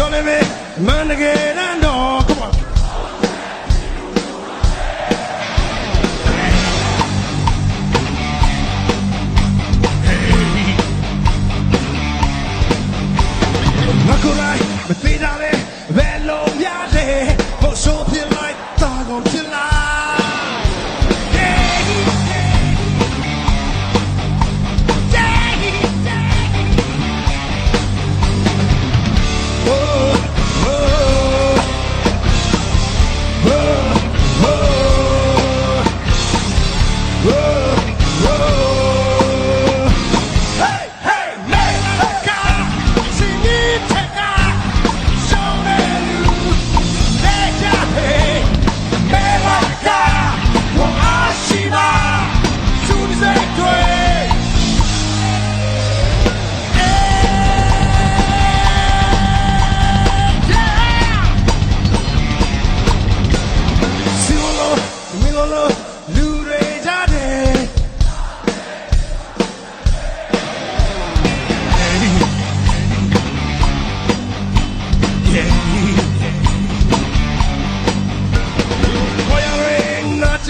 You're living man again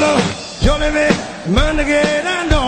No, no, no, you're living man again.